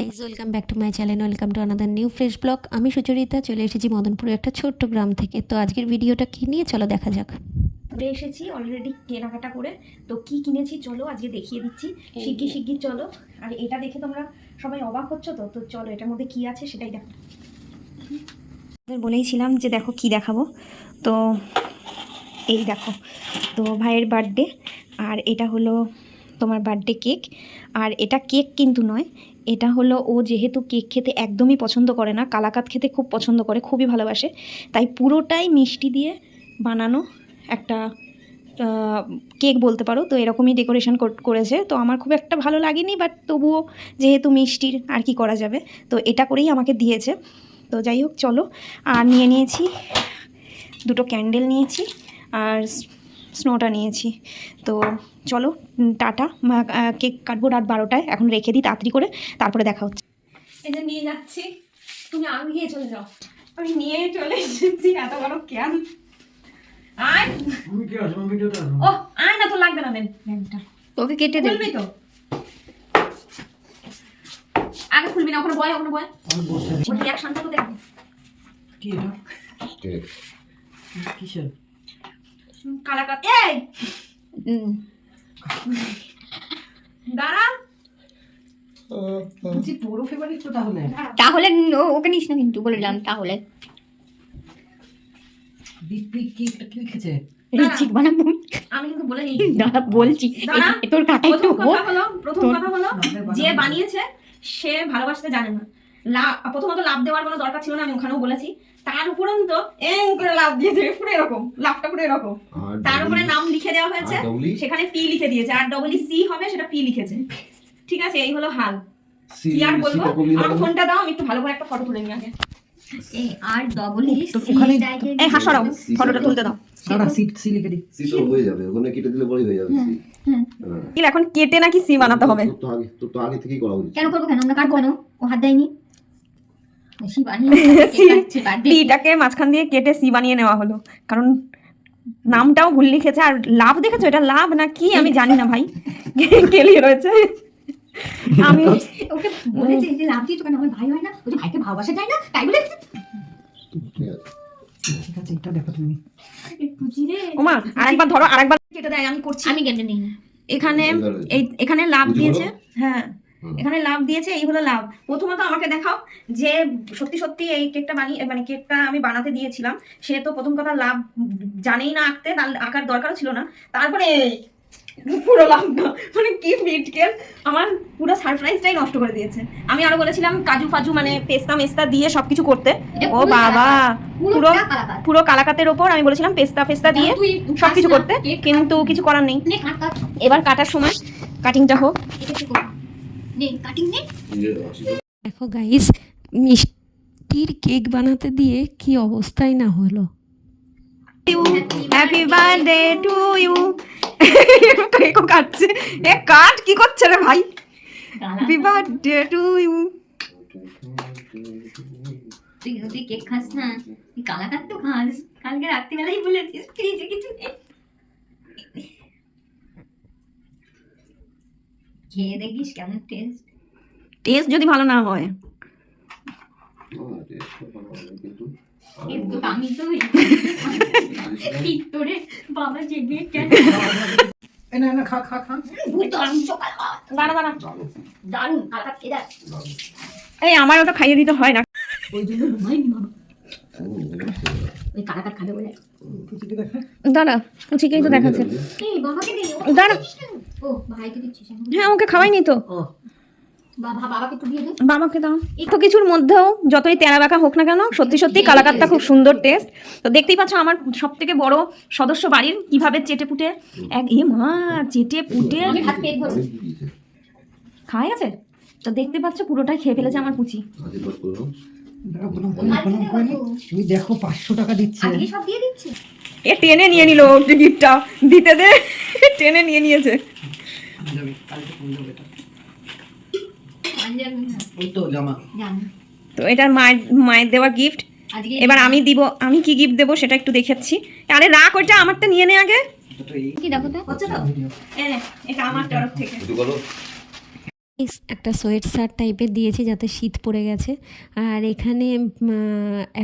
Guys welcome back to my channel welcome to another new fresh vlog আমি সুচরিতা চলে এসেছি মদনপুরের একটা ছোট্ট গ্রাম থেকে। তো আজকের ভিডিওটা কী নিয়ে? চলো দেখা যাক। ঘুরে এসেছি অলরেডি কেনাকাটা করে। তো কি কিনেছি চলো আজকে দেখিয়ে দিচ্ছি। শিগগির শিগগির চলো। আর এটা দেখে তোমরা সবাই অবাক হচ্ছ তো? তো চলো এটার মধ্যে কি আছে সেটাই দেখো। বলেইছিলাম যে দেখো কি দেখাবো। তো এই দেখো তো ভাইয়ের বার্থডে আর এটা হলো তোমার বার্থডে কেক আর এটা কেক কিন্তু নয় এটা হলো ও যেহেতু কেক খেতে একদমই পছন্দ করে না, কালাকাত খেতে খুব পছন্দ করে, খুবই ভালোবাসে। তাই পুরোটাই মিষ্টি দিয়ে বানানো একটা কেক বলতে পারো। তো এরকমই ডেকোরেশন করেছে। তো আমার খুব একটা ভালো লাগেনি বাট তবুও যেহেতু মিষ্টির, আর কি করা যাবে? তো এটা করেই আমাকে দিয়েছে। তো যাই হোক, চলো। আর নিয়ে নিয়েছি, দুটো ক্যান্ডেল নিয়েছি। আর স্নোটা নিয়েছি। তো চলো টাটা। কেক কাটবো রাত বারোটায়। এখন রেখে দিই তাড়াতাড়ি করে তারপরে দেখা হচ্ছে। এই যে নিয়ে যাচ্ছি। তুমি আগিয়ে চলে যাও। আমি নিয়ে চলে এসেছি এত বড় কেন? আয়। কি ও আয় না তো লাগবে না দেন তোকে কেটে তো? আগে খুলবি না ওখানে বয় ওখানে বয়। আমি বসে ওর রিয়াকশনটা তো দেখব। কি এটা? কিসের? কালাকাত। এই! দাঁড়া বড় ফেভারিট তো তাহলে তাহলে ওকে নিস না কিন্তু বলে দিলাম তাহলে। বানাবো। আমি কিন্তু বলে দাঁড়া বলছি। তোর কাটা একটু প্রথম কথা হলো। যে বানিয়েছে সে ভালোবাসতে জানে না। লাভ প্রথমত লাভ দেওয়ার কোনো দরকার ছিল না আমি ওখানেও বলেছি। তার উপরন্ত এং করে লাভ দিয়েছে পুরো এরকম লাভটা পুরো এরকম। তার উপরে নাম লিখে দেওয়া হয়েছে E? সেখানে পি লিখে দিয়েছে আর ডবল সি হবে সেটা পি লিখেছে। ঠিক আছে এই হলো হাল। কি আর বলব? আমার ফোনটা দাও আমি একটু ভালো করে একটা ফটো তুলে নিই আগে। আর ডবল এই ফটোটা তুলতে দাও। সারা সিট সি লিখে দি সি তো হয়ে যাবে ওখানে কেটে দিলে পরেই হয়ে যাবে সি। এখন কেটে নাকি সি বানাতে হবে? তো আগে তো আগে থেকেই করা উচিত। কেন করব কেন? আমরা কাটবো কেন ও হাত দেয়নি? টিটাকে মাঝখান দিয়ে কেটে সি বানিয়ে নেওয়া হলো। কারণ নামটাও ভুল লিখেছে আর লাভ দেখেছ? এটা লাভ না কি? আমি জানি না ভাই। কেলিয়ে রয়েছে আমি ওকে বলেছে যে লাভ দিয়ে তো কেন আমার ভাই হয় না। ওই যে ভাইকে ভালোবাসা যায় না? তাই বলে ঠিক আছে এটা দেখো তুমি। ওমা আরেকবার ধরো আরেকবার কেটে দেয় আমি করছি। আমি কেটে নিই। এখানে এই এখানে লাভ দিয়েছে। হ্যাঁ। এখানে লাভ দিয়েছে এই হলো লাভ। প্রথমত আমাকে দেখাও যে সত্যি সত্যি এই কেকটা বানিয়ে মানে কেকটা আমি বানাতে দিয়েছিলাম। সে তো প্রথম কথা লাভ জানেই না আঁকতে তার আঁকার দরকারও ছিল না। তারপরে পুরো লাভ না। মানে কি বিটকেল আমার পুরো সারপ্রাইজটাই নষ্ট করে দিয়েছে। আমি আরও বলেছিলাম কাজু ফাজু মানে পেস্তা মেস্তা দিয়ে সবকিছু করতে। ও পুরো বাবা! পুরো পুরো কালাকাতের ওপর আমি বলেছিলাম পেস্তা ফেস্তা দিয়ে সবকিছু করতে। কিন্তু কিছু করার নেই। এবার কাটার সময় কাটিংটা হোক। কাটিং দেখো গাইস মিষ্টির কেক বানাতে দিয়ে কি অবস্থাই না হলো? হ্যাপি বার্থডে টু ইউ কেকও কাটছে। এ কাট কি করছে রে ভাই? হ্যাপি বার্থডে টু ইউ তুই তুই কেক খাস না তুই কালাকাত তো খাস। কালকে রাত্রিবেলাই বলেছিস ফ্রিজে কিছু নেই। খেয়ে দেখিস কেমন টেস্ট টেস্ট যদি ভালো না হয়। তো ভালো হবে, কিন্তু কিন্তু আমি তো ভিতরে বাবা জেগে কেন? না না খা খা খা। দারুণ সকাল দাঁড়া দাঁড়া। দারুণ কালাকাত খেয়ে দেখ। এই আমার ওটা খাইয়ে দিতে হয় না। ওই জন্য ঘুমাইনি বাবা দাঁড়া ঠিকই তো দেখাচ্ছে। এই বাবাকে দে দাঁড়া। ও ভাইকে দিচ্ছিস এখন। হ্যাঁ ওকে খাওয়াইনি তো। ও বাবাকে তো দিয়ে দে। বাবাকে দাও। একটু কিছুর মধ্যেও যতই তেরা বাঁকা হোক না কেন সত্যি সত্যি কালাকাতটা খুব সুন্দর টেস্ট তো দেখতেই পাচ্ছ আমার সব থেকে বড় সদস্য বাড়ির কীভাবে চেটে পুটে এক এ মা চেটে পুটে। আমি ভাত পেট ভরবো অনেক দিয়েছে। খাওয়া গেছে তো দেখতে পাচ্ছ পুরোটাই খেয়ে ফেলেছে আমার পুচি তুমি দেখো পাঁচশো টাকা দিচ্ছে। এ টেনে নিয়ে নিল গিফটটা দিতে দে। টেনে নিয়ে নিয়েছে। তো জামা। জানি তো এটা মায়ের মায়ের দেওয়া গিফট এবার আমি দিব আমি কি গিফট দেবো সেটা একটু দেখাচ্ছি আরে রাখ ওইটা আমারটা নিয়ে নে আগে। কি দেখো তো? হচ্ছে তো ভিডিও এটা আমার তরফ থেকে। একটু সোয়েট শার্ট টাইপের দিয়েছি যাতে শীত পড়ে গেছে। আর এখানে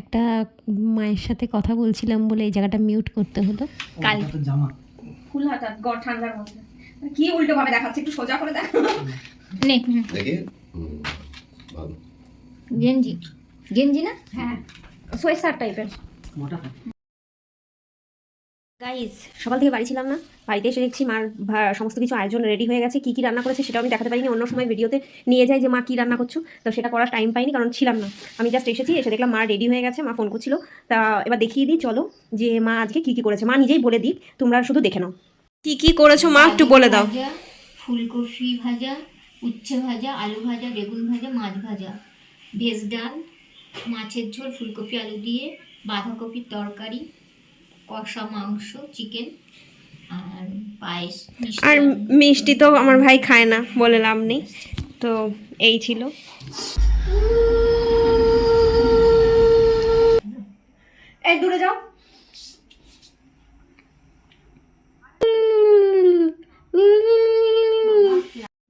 একটা মায়ের সাথে কথা বলছিলাম বলে এই জায়গাটা মিউট করতে হলো। কাল ওটা তো জামা। ফুল হাতা গড় ঠান্ডার মধ্যে। কি উল্টো ভাবে দেখাচ্ছে একটু সোজা করে দেখ। নে। গেঞ্জি। গেঞ্জি না? হ্যাঁ। সোয়েট শার্ট টাইপের মোটা গাইস সকাল থেকে বাড়ি ছিলাম না। বাড়িতে এসে দেখছি মার ভা- সমস্ত কিছু আয়োজন রেডি হয়ে গেছে কি কি রান্না করেছে সেটাও আমি দেখাতে পারিনি। অন্য সময় ভিডিওতে নিয়ে যাই যে মা কি রান্না করছ। তো সেটা করার টাইম পাইনি কারণ ছিলাম না। আমি জাস্ট এসেছি এসে দেখলাম মা রেডি হয়ে গেছে মা ফোন করছিল। তা এবার দেখিয়ে দিই চলো যে মা আজকে কি কি করেছে। মা নিজেই বলে দিক তোমরা শুধু দেখে নাও। কি কি করেছ মা? একটু বলে দাও। ফুলকপি ভাজা উচ্ছে ভাজা আলু ভাজা বেগুন ভাজা মাছ ভাজা। ভেজ ডাল মাছের ঝোল ফুলকপি আলু দিয়ে বাঁধাকপির তরকারি কষা মাংস চিকেন আর পায়েস আর মিষ্টি তো আমার ভাই খায় না বলে লাভ নেই। তো এই ছিল। এই দূরে যাও।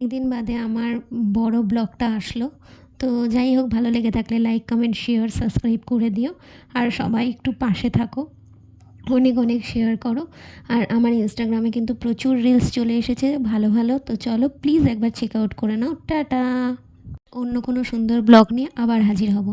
একদিন বাদে আমার বড় ব্লগটা আসলো। তো যাই হোক ভালো লেগে থাকলে লাইক কমেন্ট শেয়ার সাবস্ক্রাইব করে দিও। আর সবাই একটু পাশে থাকো। অনেক অনেক শেয়ার করো। আর আমার ইনস্টাগ্রামে কিন্তু প্রচুর রিলস চলে এসেছে, ভালো ভালো। তো চলো প্লিজ একবার চেক আউট করে নাও। টাটা! অন্য কোনো সুন্দর ব্লগ নিয়ে আবার হাজির হব।